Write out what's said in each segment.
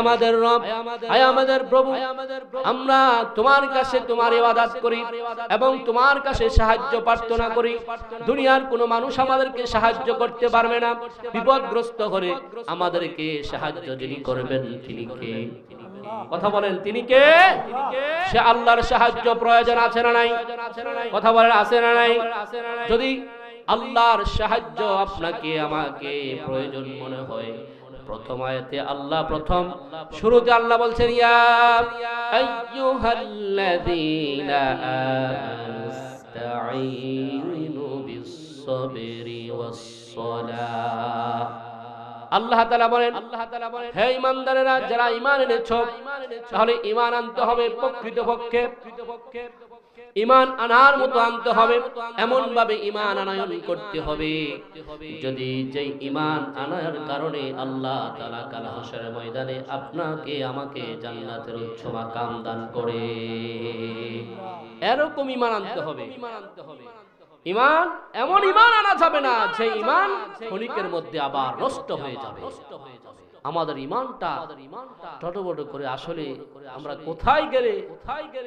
আমাদের রব, আয় আমাদের প্রভু। আমরা তোমার কাছে তোমার ইবাদত করি এবং তোমার কাছে সাহায্য প্রার্থনা করি। দুনিয়ার কোনো মানুষ আমাদেরকে সাহায্য করতে পারবে না। বিপদগ্রস্ত হলে আমাদেরকে সাহায্য যিনি করবেন তিনি কে? কথা বলেন, তিনি কে? সে আল্লাহর সাহায্য প্রয়োজন আছে না নাই? কথা বলেন, আছে না নাই? যদি আল্লাহর সাহায্য আপনাকে, আমাকে প্রয়োজন মনে হয় প্রথম আয়াতে আল্লাহ প্রথম, শুরুতে আল্লাহ বলছেন, ইয়া আইয়ুহাল্লাযীনা আস্তাঈনু বিস-সাবরি ওয়াস-সালাহ। আল্লাহ তাআলা বলেন আল্লাহ তাআলা বলেন হে ঈমানদারেরা, যারা ঈমান এনেছো, তাহলে ঈমান আনতে হবে প্রকৃতপক্ষে। ঈমান আনার মতো আনতে হবে এমন ভাবে ঈমান আনায়ন করতে হবে। যদি যে ইমান আনার কারণে আল্লাহ তাআলা কাল ময়দানে আপনাকে, আমাকে জান্নাতের উচ্চ মাকাম দান করে। এরকম ইমান আনতে হবে। ইমান, এমন ইমান আনা যাবে না যে ইমান ক্ষণিকের মধ্যে আবার নষ্ট হয়ে যাবে। আমাদের ইমানটা টটবট করে আসলে আমরা কোথায় গেলে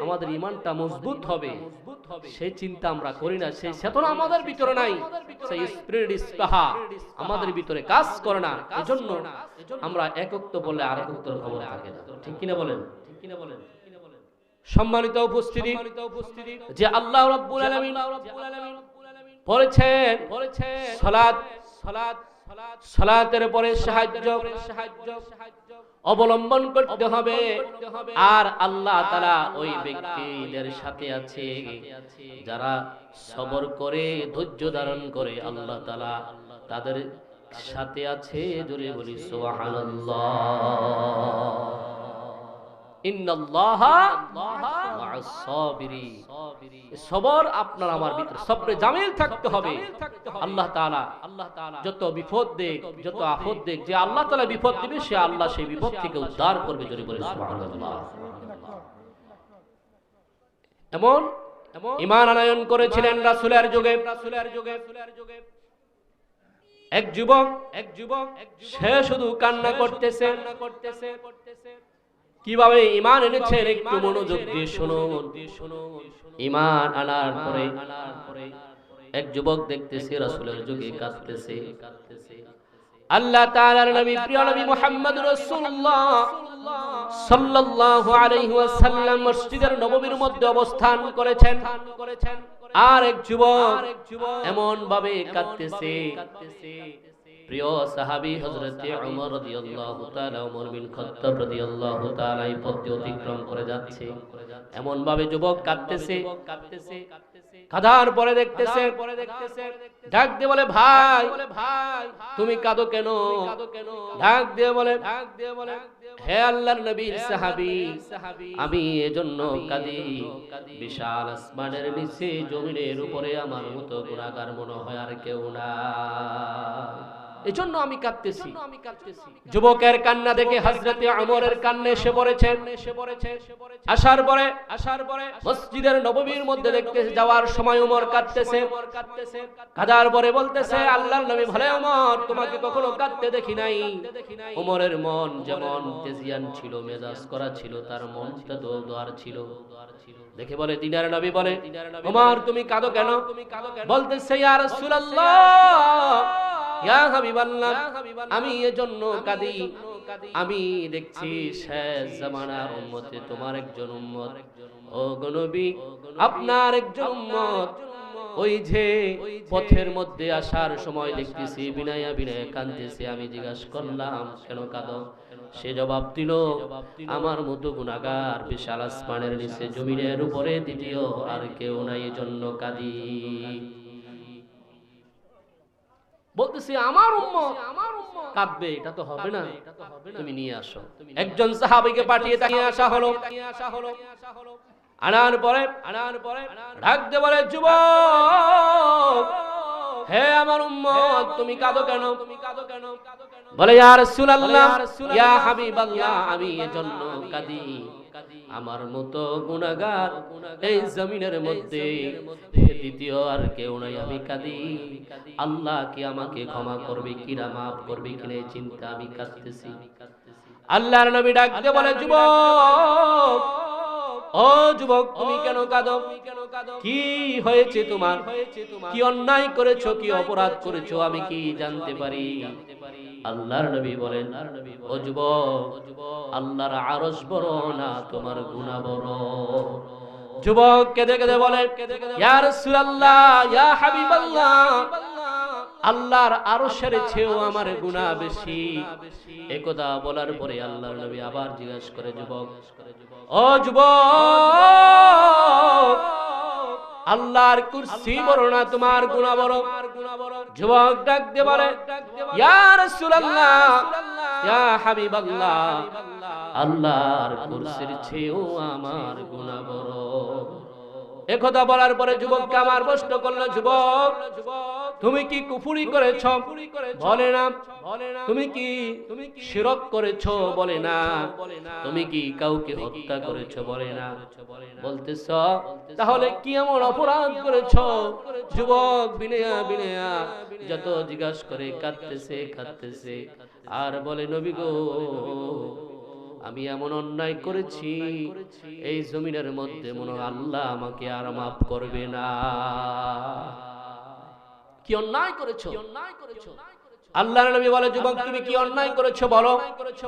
আমাদের ইমানটা মজবুত হবে? সেই চিন্তা আমরা করি না সেই চেতনা আমাদের ভিতরে নাই। সেই স্পিরিট ইস্তাহা আমাদের ভিতরে কাজ করে না এজন্য আমরা একত্ব বলে আর একত্র খবর থাকে না। ঠিক কিনা বলেন? ঠিক কিনা বলেন? সম্মানিত উপস্থিতি যে আল্লাহ রাব্বুল আলামিন বলেছেন সালাত সালাত সালাতের পরে সাহায্য অবলম্বন করতে হবে। আর আল্লাহ তারা ওই ব্যক্তিদের সাথে আছে। যারা সবর করে, ধৈর্য ধারণ করে আল্লাহ তালা তাদের সাথে আছে। জোরে বলি, সুবহানাল্লাহ। সবর আপনার আমার ভিতরে সবরে জামিল থাকতে হবে। আল্লাহ তাআলা আল্লাহ তাআলা যত বিপদ দেখ যত আফত দেখ যে আল্লাহ তাআলা বিপদ দিবে সে আল্লাহ সেই বিপদ থেকে উদ্ধার করবে যদি বলে সুবহানাল্লাহ। এমন ইমান আনয়ন করেছিলেন রাসূলের যুগে। রাসূলের যুগে। এক যুবক এক যুবক সে শুধু কান্না করতেছে। করতেছে করতেছে। কীভাবে ইমান এনেছেন একটু মনোযোগ দিয়ে শুনুন। ইমান আনার পরে এক যুবক দেখতেছে, রাসূলের যুগে কাঁদতেছে। আল্লাহ তাআলার নবী, প্রিয় নবী মুহাম্মদ রাসূলুল্লাহ সাল্লাল্লাহু আলাইহি ওয়াসাল্লাম মসজিদের নববীর মধ্যে অবস্থান করেছেন। আর এক যুবক এমন ভাবে কাঁদতেছে। প্রিয় সাহাবী পথ অতিক্রম করে যাচ্ছে। এমন ভাবে যুবক কাঁদতেছে বলে, ভাই, তুমি কাঁদো কেন? দিয়ে হে আল্লাহর নবীর সাহাবী, আমি এজন্য কাঁদি। বিশাল আসমানের নিচে জমিনের উপরে আমার মতো গুণাগার মনে হয় আর কেউ না এজন্য আমি কাঁদতেছি। যুবকের কান্না দেখে হযরতে ওমরের কান্না এসে পড়েছে। আসার পরে আসার পরে মসজিদের নববীর মধ্যে দেখতেছে যাওয়ার সময় ওমর কাঁদতেছে। কাঁদার পরে বলতেছে আল্লাহর নবী ভালে ওমর তোমাকে কখনো কাঁদতে দেখি নাই। ওমরের মন যেমন তেজিয়ান ছিল মেজাজ করা ছিল তার মনটা তো দোয়ার ছিল দেখে বলে দিনার নবী বলে ওমর তুমি কাঁদো কেন? বলতেছে ইয়া রাসূলুল্লাহ ইয়া হাবিবাল্লাহ আমি এজন্য কাঁদি। আমি দেখছি শেষ জামানার উম্মতে তোমার একজন উম্মত। ও গনবী আপনার একজন উম্মত। ওই যে পথের মধ্যে আসার সময় দেখতেছি বিনায়া বিনায়া কাঁদতেছে। আমি জিজ্ঞাসা করলাম কেন কাঁদো? সে জবাব দিল আমার মতো গুণাগার বিশাল আসমানের নিচে জমিনের উপরে দ্বিতীয় আর কেউ নাই এজন্য কাঁদি। বলতেছি আমার উম্মত আমার কাঁদবে এটা তো হবে না। তুমি নিয়ে আসো। একজন সাহাবীকে পাঠিয়ে নিয়ে আসা হলো। আনার পরে আনার পরে ডাক দে বলে যুবক হে আমার উম্মত তুমি কাঁদো কেন? তুমি কাঁদো কেন? বলে ইয়া রাসূলুল্লাহ ইয়া হাবিবাল্লাহ আমি এজন্য কাঁদি। আমার মতো গুনাহগার এই জমিনের মধ্যে দ্বিতীয় আর কেউ নাই আমি কাঁদি। আল্লাহ কি আমাকে ক্ষমা করবে কিনা মাফ করবে কিনা এই চিন্তা আমি কাঁদতেছি। আল্লাহর নবী ডাকতে বলে যুবক ও যুবক তুমি কেন কাঁদো? কি হয়েছে তোমার? কি অন্যায় করেছ? কি অপরাধ করেছ? আমি কি জানতে পারি? আল্লাহর নবী বলেন, ও যুবক, আল্লাহর আরশ বড় না তোমার গুনাহ বড়? যুবক কেঁদে কেঁদে বলেন ইয়া রাসূলুল্লাহ, ইয়া হাবিবাল্লাহ, আল্লাহর আরশের চেয়েও আমার গুনাহ বেশি। একথা বলার পরে আল্লাহর নবী আবার জিজ্ঞেস করে, যুবক, ও যুবক আল্লাহর কুরসি বড় না তোমার গুণা বড় যুবক ডাক দে বলে, ইয়া রাসূলুল্লাহ, ইয়া হাবিবাল্লাহ, আল্লাহর কুরসির চেয়েও আমার গুণা বড় একথা বলার পরে যুবককে আমার প্রশ্ন করল যুবক যুবক তুমি কি কুফুরি করেছ? বলে না। তুমি কি তুমি শিরক করেছ? বলে না। তুমি কি কাউকে হত্যা করেছ? বলে না। বলতেছ, তাহলে কি এমন অপরাধ করেছ? যুবক বিনয়া বিনয়া, যত জিজ্ঞাসা করে কাঁদতেছে কাঁদতেছে। আর বলে, নবী গো, আমি এমন অন্যায় করেছি। এই জমিনের মধ্যে মনে আল্লাহ আমাকে আর মাফ করবে না। কি অন্যায় করেছ? অন্যায় করেছ? আল্লাহ নবী বলে যুবক তুমি কি অন্যায় করেছ বলো?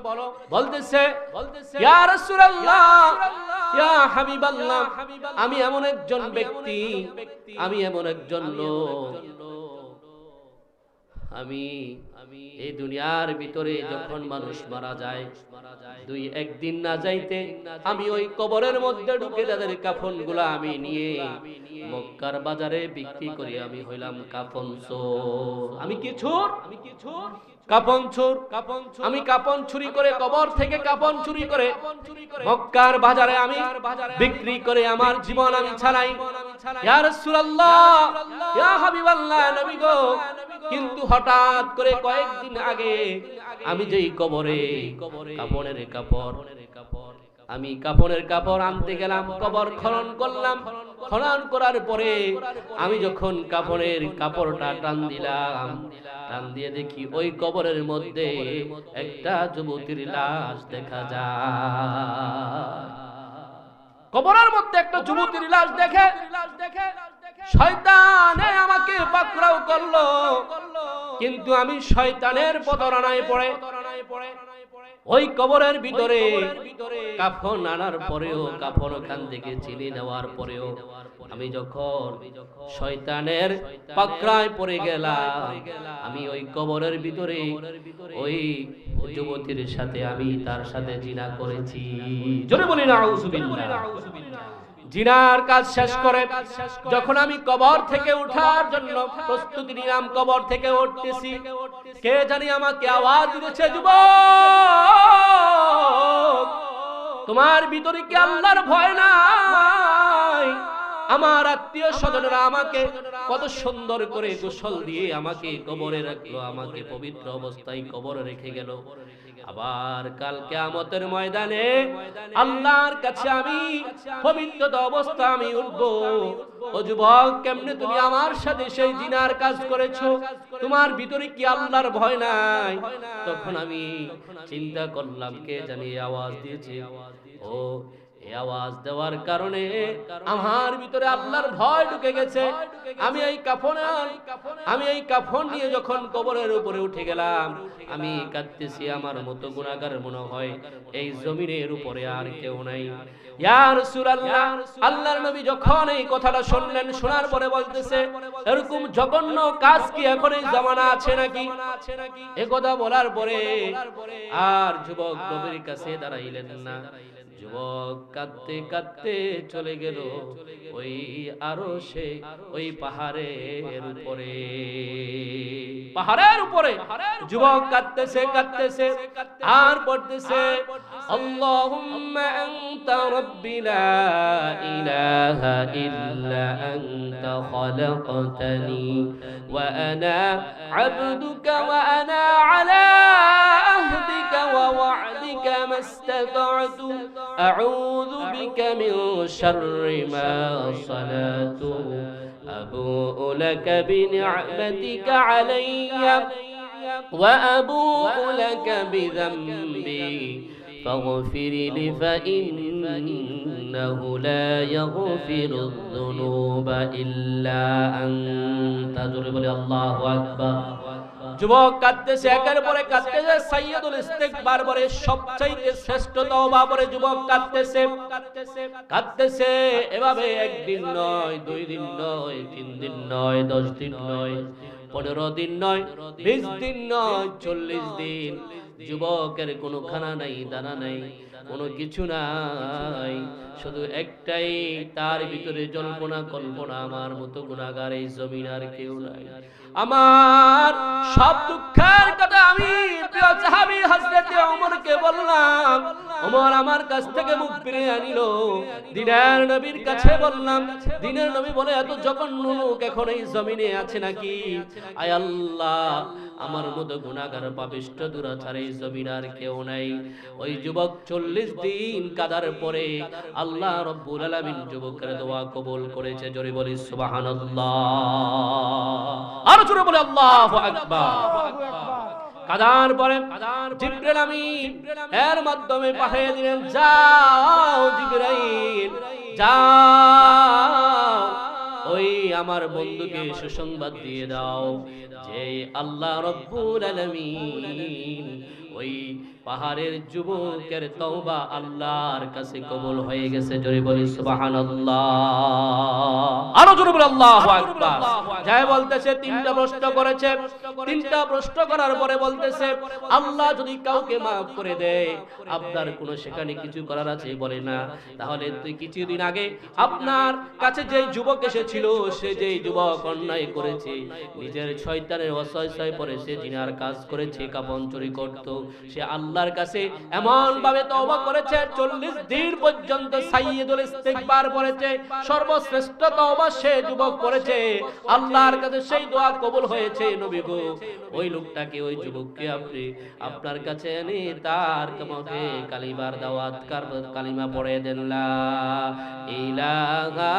বলো? বলতেছে বলতেছে ইয়া রাসূলুল্লাহ ইয়া হাবিবাল্লাহ আমি এমন একজন ব্যক্তি আমি এমন একজন লোক আমি আমি এই দুনিয়ার ভিতরে যখন মানুষ মারা যায়, দুই একদিন না যাইতে আমি ওই কবরের মধ্যে ঢুকে তাদের কাফনগুলা আমি নিয়ে মক্কার বাজারে বিক্রি করি, আমি হইলাম কাফন চোর আমি কি চোর? আমি কি চোর কাপন চোর কাপন আমি কাপন চুরি করে কবর থেকে কাপন চুরি করে মক্কার বাজারে আমি বিক্রি করে আমার জীবন আমি ছাড়াই ইয়া রাসূলুল্লাহ, ইয়া হাবিবাল্লাহ, নবী গো। কিন্তু হঠাৎ করে কয়েকদিন আগে আমি যেই কবরে কাপড়ের কাপড়, আমি কাপড়ের কাপড় আনতে গেলাম, কবর খনন করলাম। খনন করার পরে আমি যখন কাপড়ের কাপড়টা টান দিলাম, টান দিয়ে দেখি ওই কবরের মধ্যে একটা যুবতীর লাশ দেখা যায়। কবরের মধ্যে একটা যুবতীর লাশ দেখে শয়তানে আমাকে পাকড়াও করল। কিন্তু আমি শয়তানের প্রতারণায় পড়ে। ওই কবরের ভিতরে কাফন আনার পরেও কাফন ওখান থেকে চিনি নেওয়ার পরেও আমি যখন শয়তানের পাকড়ায় পড়ে গেলাম, আমি ওই কবরের ভিতরে ওই যুবতীর সাথে আমি তার সাথে জিনা করেছি। জোরে বলি না আউযুবিল্লাহ জিনার কাজ শেষ করে। যখন আমি কবর থেকে উঠার জন্য প্রস্তুতি নিলাম কবর থেকে উঠতেছি। কে জানি আমাকে আওয়াজ দিয়েছে যুবক! তোমার ভিতরে কি আল্লাহর ভয় নাই? আমার আত্মীয় স্বজনরা আমাকে কত সুন্দর করে গোসল দিয়ে আমাকে কবরে রাখল আমাকে পবিত্র অবস্থায় কবরে রেখে গেল। আবার কালকে আমতের ময়দানে আল্লাহর কাছে আমি পবিত্রতা অবস্থা আমি উঠব। ও যুবক, কেমনে তুমি আমার সাথে সেই জিনার কাজ করেছ? তোমার ভিতরে কি আল্লাহর ভয় নাই? তখন আমি চিন্তা করলাম, কে জানি আওয়াজ দিয়েছে? ও আওয়াজ দেওয়ার কারণে আমার ভিতরে আল্লাহর ভয় ঢুকে গেছে। আমি এই কাফন আমি এই কাফন নিয়ে যখন কবরের উপরে উঠে গেলাম, আমি কাঁদতেছি, আমার মতো গুণাগার মনে হয়। এই জমিনের উপরে আর কেউ নাই। রাসূলুল্লাহ, আল্লাহর নবী যখন এই কথাটা শুনলেন, শোনার পরে বলতেছে, এরকম জঘন্য কাজ কি এখন এই জামানা আছে নাকি? এ কথা বলার পরে আর যুবক নবীর কাছে দাঁড়াইলেন না। যুবক কাঁদতে কাঁদতে চলে গেল ওই আরও সে ওই পাহাড়ের উপরে। পাহাড়ের উপরে। যুবক কাঁদতেছে কাঁদতেছে, আর পড়তেছে, আল্লাহুম্মা আনতা রাব্বি লা ইলাহা ইল্লা আনতা খালাকতানি ওয়া আনা আবদুকা ওয়া আনা আলা كما استطعت أعوذ بك من شر ما صنعت. أبوء لك بنعمتك علي وأبوء لك بذنبي. فاغفر لي فإنه لا يغفر الذنوب إلا أنت. تضرب الله أكبر. যুবক কাঁদতেছে একের পরে কাঁদতেছে সাইয়্যিদুল ইস্তিগফার বলে সবচাইতে শ্রেষ্ঠ তওবা বলে যুবক কাঁদতেছে। কাঁদতেছে, এভাবে একদিন নয়, দুই দিন নয়, তিন দিন নয়, দশ দিন নয়, পনেরো দিন নয়, বিশ দিন নয়, চল্লিশ দিন যুবকের কোনো খানা নাই, দানা নাই, কোনো কিছু নাই। শুধু একটাই, তার ভিতরে জল্পনা কল্পনা, আমার মতো গুণাগার এই জমিন আর কেউ নাই। আমার সব দুঃখের কথা আমি বললাম। আমার কাছ থেকে মুখ ফিরিয়ে আনিল দিনের নবীর কাছে বললাম, দিনের নবী বলে, এত এখন এই জমিনে আছে নাকি? আয় আল্লাহ, আমার মতো গুণাগার পাপিষ্ট দুরাচার এই জমিন আর কেউ নাই। ওই যুবক চল্লিশ দিন কাদার পরে আল্লাহ রব্বুল আলামিন যুবকের দোয়া কবুল করেছে। জোরে বলি আর জোরে বলে আল্লাহ আকবার। কাদার পরে জিব্রাইল আমিন এর মাধ্যমে পাঠিয়ে দিলেন যাও জিব্রাইল যাও। ওই আমার বন্ধুকে সুসংবাদ দিয়ে দাও যে আল্লাহ রব্বুল আলামিন ওই পাহাড়ের যুবকের তওবা আল্লাহর কাছে কবুল হয়ে গেছে জোরে বলি সুবহানাল্লাহ। আরও জোরে বলি আল্লাহু আকবার। যাই বলতেছে তিনটা প্রশ্ন করেছে। তিনটা প্রশ্ন করার পরে বলতেছে আল্লাহ যদি কাউকে maaf করে দেয় আপনার কোনো সেখানে কিছু করার আছে? বলে না। তাহলে তুই কিছুদিন আগে আপনার কাছে যেই যুবক এসেছিল সে যেই যুবক অন্যায় করেছে নিজের শয়তানের অসহায় পরে সে জিনার কাজ করেছে কাপন চুরি করত সে আল্লাহর কাছে এমন ভাবে তওবা করেছে 40 দিন পর্যন্ত সাইয়্যিদুল ইস্তিগফার করেছে সর্বশ্রেষ্ঠ তওবা সে যুবক করেছে। আল্লাহর কাছে সেই দোয়া কবুল হয়েছে নবী গো। ওই লোকটাকে, ওই যুবককে আপনি, আপনার কাছে এনে তার কামকে কালিমার দাওয়াত, কার কালিমা পড়ে দেন, লা ইলাহা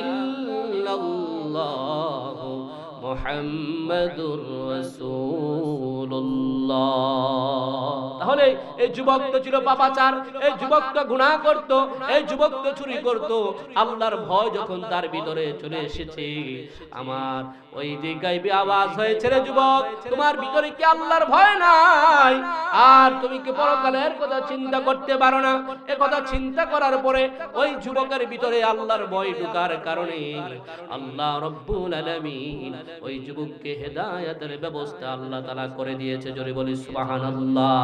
ইল্লাল্লাহ তাহলে এই যুবক তো ছিল পাপাচার, এই যুবক তো করত, এই যুবক তো চুরি আল্লাহর ভয় যখন তার ভিতরে চলে এসেছে, আমার ওই গাইবে আওয়াজ হয়েছে, রে যুবক, তোমার ভিতরে কি আল্লাহর ভয় নাই? আর তুমি কি পরকালের কথা চিন্তা করতে পারো না? এ কথা চিন্তা করার পরে ওই যুবকের ভিতরে আল্লাহর ভয় ঢুকার কারণে আল্লাহ রব্বুল আলামিন ওই যুবককে হেদায়াতের ব্যবস্থা আল্লাহ তালা করে দিয়েছে, জোরে বলি, সুবহানাল্লাহ।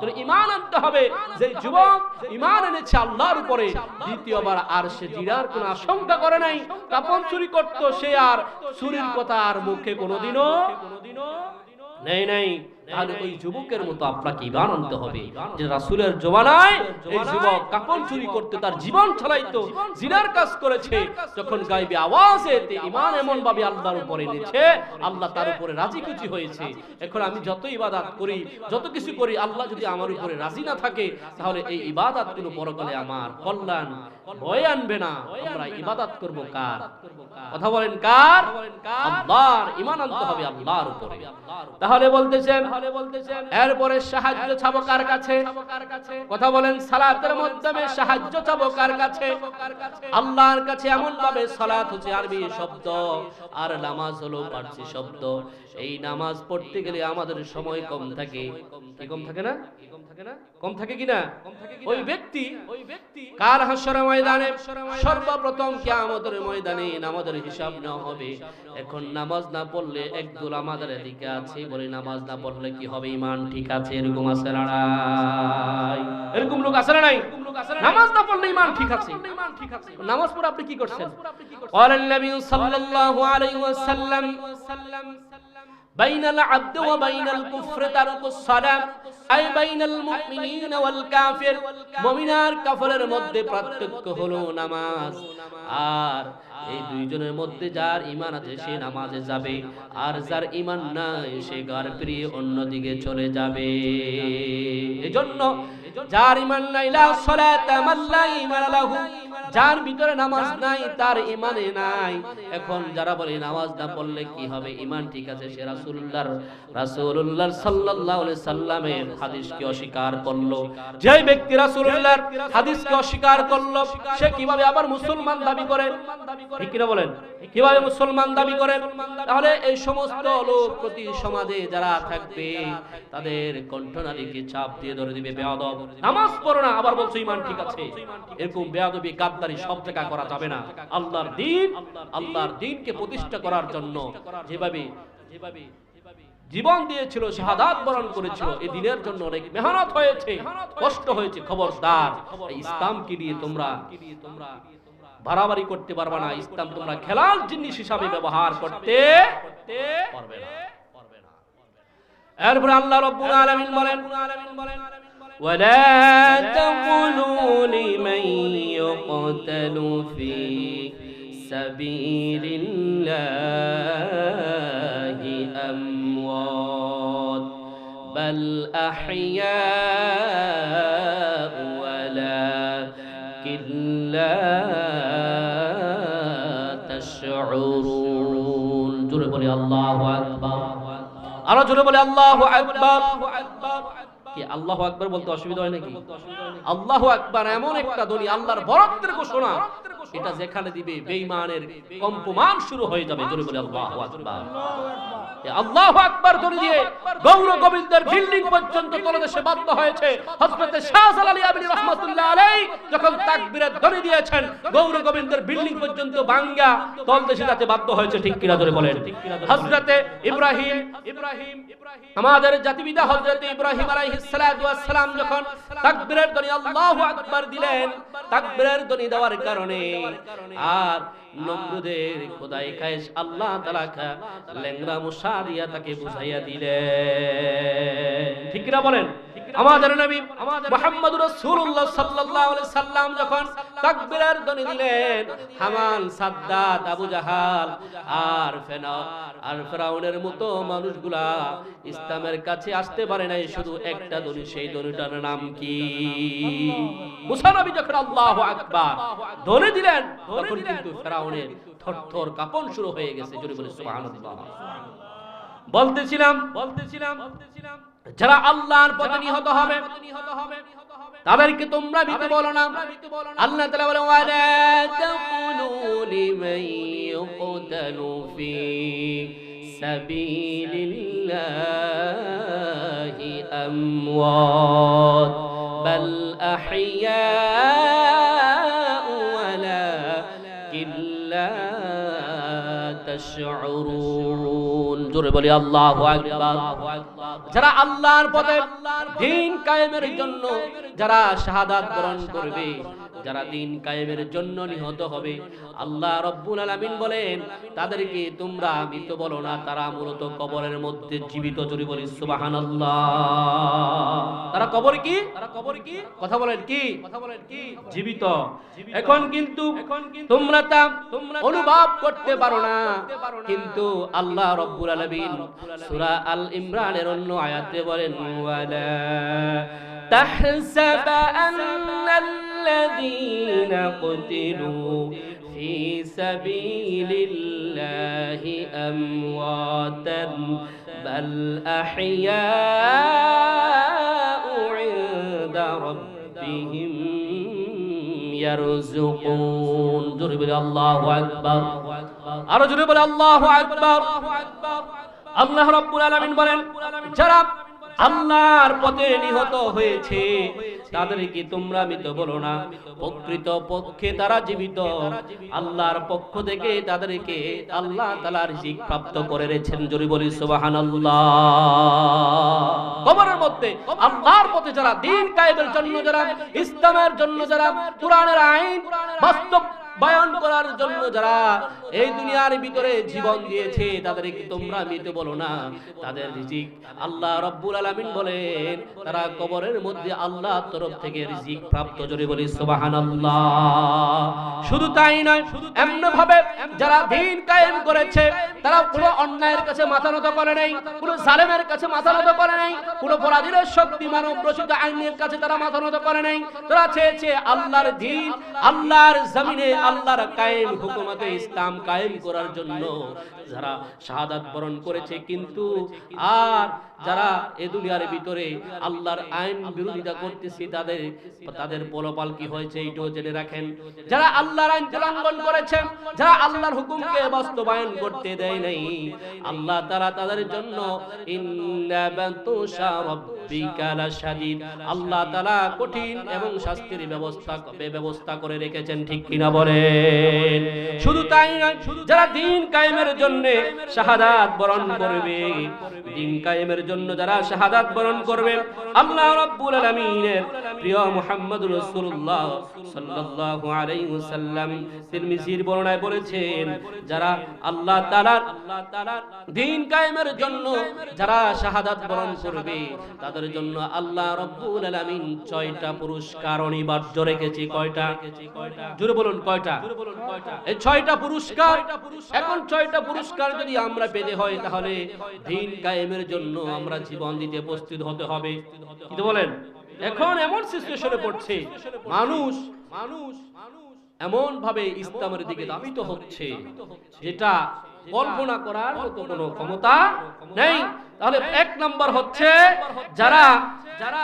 তোর ঈমান আনতে হবে। যে যুবক ইমান এনেছে আল্লাহর উপরে, দ্বিতীয়বার আর সে জিরার আশঙ্কা করে নাই। কাপন চুরি করত সে আর, চুরির কথা আর মুখে কোনোদিনও নেই নাই। তাহলে ওই যুবকের মতো আপনাকে ইমান আনতে হবে। যে রাসূলের জমানায় এই যুবক চুরি করতে তার জীবন ছলাইতো জিনার কাজ করেছে। যখন গাইবে আওয়াজে ইমান এমন ভাবে আল্লাহর উপরে এনেছে। আল্লাহ তার উপরে রাজি খুশি হয়েছে। এখন আমি যত ইবাদত করি যত কিছু করি আল্লাহ যদি আমার উপরে রাজি না থাকে তাহলে এই ইবাদত কোনো পরকালে আমার কল্যাণ বয়ে আনবে না। আমরা ইবাদত করব কার? কথা বলেন কার? আল্লাহর ইমান আনতে হবে আল্লাহর উপরে। তাহলে বলতেছেন তাহলে বলতেছেন এরপরে সাহায্য চাবো কার কাছে? কথা বলেন সালাতের মাধ্যমে সাহায্য চাবো কার কাছে? আল্লাহর কাছে এমন ভাবে সালাত হচ্ছে আরবি শব্দ। আর নামাজ হলো পার্সি শব্দ। এই নামাজ পড়তে গেলে আমাদের সময় কম থাকে কি কম থাকে না কম থাকে না কম থাকে কিনা ওই ব্যক্তি ওই ব্যক্তি কার হাসর ময়দানে সর্বপ্রথম কিয়ামতের ময়দানে নামাজের হিসাব নেওয়া হবে এখন নামাজ না পড়লে একদল আমাদের এদিকে আছে বলে নামাজ না পড়লে কি হবে ইমান ঠিক আছে এরকম আছে না নাই এরকম লোক আছে না নাই নামাজ না পড়লে ইমান ঠিক আছে নামাজ পড়ে আপনি কি করছেন قال النبي صلى الله عليه وسلم বাইনাল আব্দ ওয়া বাইনাল সালাম। আই বাইনাল মুমিনিন ওয়াল কাফির। মুমিন আর মধ্যে পার্থক্য হলো নামাজ। আর এই দুইজনের মধ্যে যার ঈমান আছে, সে নামাজে যাবে। আর যার ঈমান নাই, সে গার প্রিয় অন্যদিকে চলে যাবে। এজন্য যার ঈমান নাই লা ঈমান লাহু। যার ভিতরে নামাজ নাই তার ইমানে নাই। এখন যারা বলে নামাজ না পড়লে কি হবে? ইমান ঠিক আছে সে রাসূলুল্লাহর রাসূলুল্লাহ সাল্লাল্লাহু আলাইহি সাল্লামের হাদিসকে অস্বীকার করল। যে ব্যক্তি রাসূলুল্লাহর হাদিসকে অস্বীকার করল সে কীভাবে আবার মুসলমান দাবি করে? ঠিক কিনা বলেন? কীভাবে মুসলমান দাবি করেন তাহলে এই সমস্ত লোক প্রতি সমাজে যারা থাকবে তাদের কণ্ঠনালীকে চাপ দিয়ে ধরে দিবে বেয়াদব। নামাজ পড়ো না আবার বলছো ইমান ঠিক আছে। এরকম বেয়াদবি গাদ্দারি সব জায়গা করা যাবে না। আল্লাহর দিন, আল্লাহর দিনকে প্রতিষ্ঠা করার জন্য যেভাবে যেভাবে জীবন দিয়েছিল, শাহাদাত বরণ করেছিল, এই দিনের জন্য অনেক মেহনত হয়েছে, কষ্ট হয়েছে। খবরদার ইসলামকে নিয়ে তোমরা তোমরা বাড়াবাড়ি করতে পারবে না। ইসলাম তোমরা খেলার জিনিস হিসাবে ব্যবহার করতে পারবে না। এরপর আল্লাহ রব্বুল আলামিন বলেন ولا تقولوا لمن يقتل في سبيل الله أموات بل أحياء ولكن لا تشعرون. جرب الله أكبر. أرى جرب الله أكبر. কি আল্লাহ আকবার বলতে অসুবিধা হয় নাকি? আল্লাহ আকবার এমন একটা ধ্বনি, আল্লাহর বরত্বের ঘোষণা। এটা যেখানে দিবে, বেঈমানের কম্পমান শুরু হয়ে যাবে আল্লাহু আকবার। আল্লাহু আকবার ধ্বনি দিয়ে গৌর গোবিন্দের বিল্ডিং পর্যন্ত বাধ্য হয়েছে। হযরতে শাহজালাল আলী আবিনী রাহমাতুল্লাহ আলাইহি যখন তাকবীরের ধ্বনি দিয়েছেন, গৌর গোবিন্দের বিল্ডিং পর্যন্ত তলদেশে যাতে বাধ্য হয়েছে, ঠিক কিনা জোরে বলেন। হযরতে ইব্রাহিম ইব্রাহিম আমাদের জাতিপিতা হযরতে ইব্রাহিম আলাইহিস সালাম যখন তাকবীরের ধ্বনি আল্লাহু আকবার দিলেন, তাকবীরের ধ্বনি দেওয়ার কারণে আর নমরুদের খোদাই খায়েশ আল্লাহ তালা খা লেংরা মুসারিয়া তাকে বুঝাইয়া দিলে ঠিক কিনা বলেন? আমাদের নবী আমাদের মোহাম্মদ রাসূলুল্লাহ সাল্লাল্লাহু আলাইহি সাল্লাম যখন তাকবীরের দিলেন হামান সাদ্দাত আবু জাহাল। আর আর ফেরাউনের মতো মানুষগুলা ইসলামের কাছে আসতে পারে নাই, শুধু একটা ধ্বনি, সেই ধ্বনিটার নাম কি? মুসা নবী যখন আল্লাহু আকবার ধ্বনি দিলেন, তখন কিন্তু ফেরাউনের থরথর কাঁপন শুরু হয়ে গেছে, জোরে বলে সুবহানাল্লাহ। বলতেছিলাম বলতেছিলাম বলতেছিলাম যারা আল্লাহর পথে নিহত হবে নিহত হবে তাদেরকে তোমরা ভীত বলো না আল্লাহ তাআলা বলে ওয়ালা তাকুলু লিমান ইউকতালু ফি সাবিলিল্লাহি আমওয়াত বাল আহইয়াউ যারা আল্লাহর পথে দিন কায়েমের জন্য যারা শাহাদাত বরণ করবে যারা দিন কায়েমের জন্য নিহত হবে, আল্লাহ রব্বুল আলামিন বলেন, তাদেরকে তোমরা মৃত বলো না, তারা মূলত কবরের মধ্যে জীবিত চুরি বলি সুবাহান তারা কবর কি? তারা কবর কি কথা বলেন কি? কথা বলেন কি জীবিত। এখন কিন্তু তোমরা তা তোমরা অনুভব করতে পারো না। কিন্তু আল্লাহ রব্বুল আলমিন সুরা আল ইমরানের অন্য আয়াতে বলেন, ওয়ালা তাহসাবা আন্নাল الذين قتلوا في سبيل الله أمواتا بل أحياء عند ربهم يرزقون ضرب الله أكبر আরো জোরে বলে আল্লাহু আকবার আল্লাহ রাব্বুল আলামিন বলেন যারা আল্লাহর পথে নিহত হয়েছে। তাদেরকে তোমরা মৃত বলো না। প্রকৃত পক্ষে তারা জীবিত। আল্লাহর পক্ষ থেকে তাদেরকে আল্লাহ তালার রিজিক প্রাপ্ত করে রেছেন জোরে বলি, সুবহানাল্লাহ। কবরের মধ্যে আল্লাহর পথে যারা দিন কায়েমের জন্য যারা, ইসলামের জন্য যারা আইন বাস্তব বয়ান করার জন্য যারা এই দুনিয়ার ভিতরে জীবন দিয়েছে, তাদেরকে তোমরা মৃত বলো না। তাদের রিজিক আল্লাহ রব্বুল আলামিন বলেন, তারা কবরের মধ্যে আল্লাহ তরফ থেকে রিজিক প্রাপ্ত। জোরে বলি, সুবহানাল্লাহ। শুধু তাই নয় এমন ভাবে যারা দিন কায়েম করেছে তারা কোনো অন্যায়ের কাছে মাথা নত করে নাই কোনো জালেমের কাছে মাথা নত করে নাই কোনো পরাধীনের শক্তি মানব প্রসিদ্ধ আইনের কাছে তারা মাথা নত করে নাই তারা চেয়েছে আল্লাহর দিন আল্লাহর জমিনে আল্লাহর কায়েম হুকুমতে ইসলাম কায়েম করার জন্য যারা শাহাদাত বরণ করেছে কিন্তু আর যারা এ দুনিয়ার ভিতরে আল্লাহর আইন বিরোধিতা করতেছে তাদের তাদের পলপাল কি হয়েছে এইটাও জেনে রাখেন। যারা আল্লাহর আইন লঙ্ঘন করেছে যারা আল্লাহর হুকুমকে বাস্তবায়ন করতে দেয় নাই। আল্লাহ তারা তাদের জন্য ইন্না বাতুশা রাব্বিকা আল্লাহ তাআলা কঠিন এবং শাস্তির ব্যবস্থা ব্যবস্থা করে রেখেছেন, ঠিক কিনা শুধু তাই যারা দিন কায়েমের জন্য শাহাদাত বরণ করবে, দিন কায়েমের জন্য যারা শাহাদাত বরণ করবে, আল্লাহ প্রিয় বলেছেন, যারা আল্লাহ দিন কায়েমের জন্য যারা শাহাদাত বরণ করবে, তাদের জন্য আল্লাহ রাব্বুল আলামিন ছয়টা পুরস্কার অনিবার্য রেখেছে, কয়টা? জোরে বলুন, কয়টা? এই ছয়টা পুরস্কার, এখন ছয়টা পুরস্কার যদি আমরা পেতে হয় তাহলে দিন কায়েমের জন্য আমরা জীবন দিতে প্রস্তুত হতে হবে। কি বলেন? এখন এমন সিচুয়েশনে পড়ছে, মানুষ মানুষ এমন ভাবে ইসলামের দিকে দাবিত হচ্ছে, যেটা কল্পনা করার কোনো ক্ষমতা নেই। তাহলে এক নম্বর হচ্ছে যারা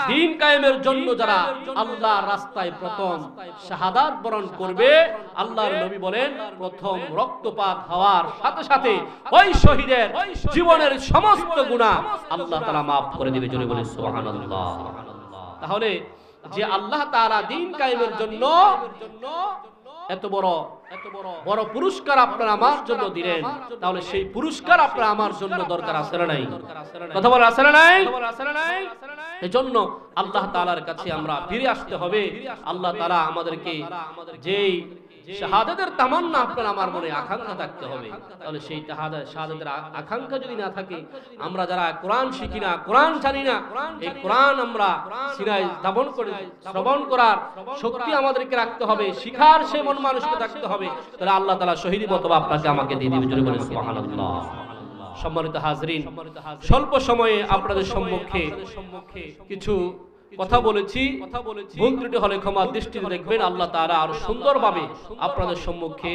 দিন কায়েমের জন্য যারা আল্লাহর রাস্তায় প্রথম শাহাদাত বরণ করবে আল্লাহর নবী বলেন প্রথম রক্তপাত হওয়ার সাথে সাথে ওই শহীদের জীবনের সমস্ত গুনাহ আল্লাহ তাআলা maaf করে দিবে জোরে বলে সুবহানাল্লাহ। তাহলে যে আল্লাহ তাআলা দিন কায়েমের জন্য এত বড় এত বড় বড় পুরস্কার আপনারা আমার জন্য দিলেন। তাহলে সেই পুরস্কার আপনারা আমার জন্য দরকার আছে না নাই? কথা বলার আছে না নাই? এজন্য আল্লাহ তাআলার কাছে আমরা ফিরে আসতে হবে। আল্লাহ তাআলা আমাদেরকে যেই শাহাদাতের তামান্না আপনার আমার মনে আকাঙ্ক্ষা থাকতে হবে। তাহলে সেই শাহাদাতের আকাঙ্ক্ষা যদি না থাকে, আমরা যারা কোরআন শিখি না, কোরআন জানি না, এই কোরআন আমরা সিনায় দাবন করে শ্রবণ করার শক্তি আমাদেরকে রাখতে হবে, শিখার সে মন মানুষকে থাকতে হবে। তাহলে আল্লাহ তালা শহীদ মতবা আপনাকে আমাকে দিয়ে দিবে, জোরে বলে সুবহানাল্লাহ। সম্মানিত হাজরিন, স্বল্প সময়ে আপনাদের সম্মুখে কিছু কথা বলেছি ভুল ত্রুটি হলে ক্ষমা দৃষ্টিতে দেখবেন আল্লাহ তারা আরও সুন্দরভাবে আপনাদের সম্মুখে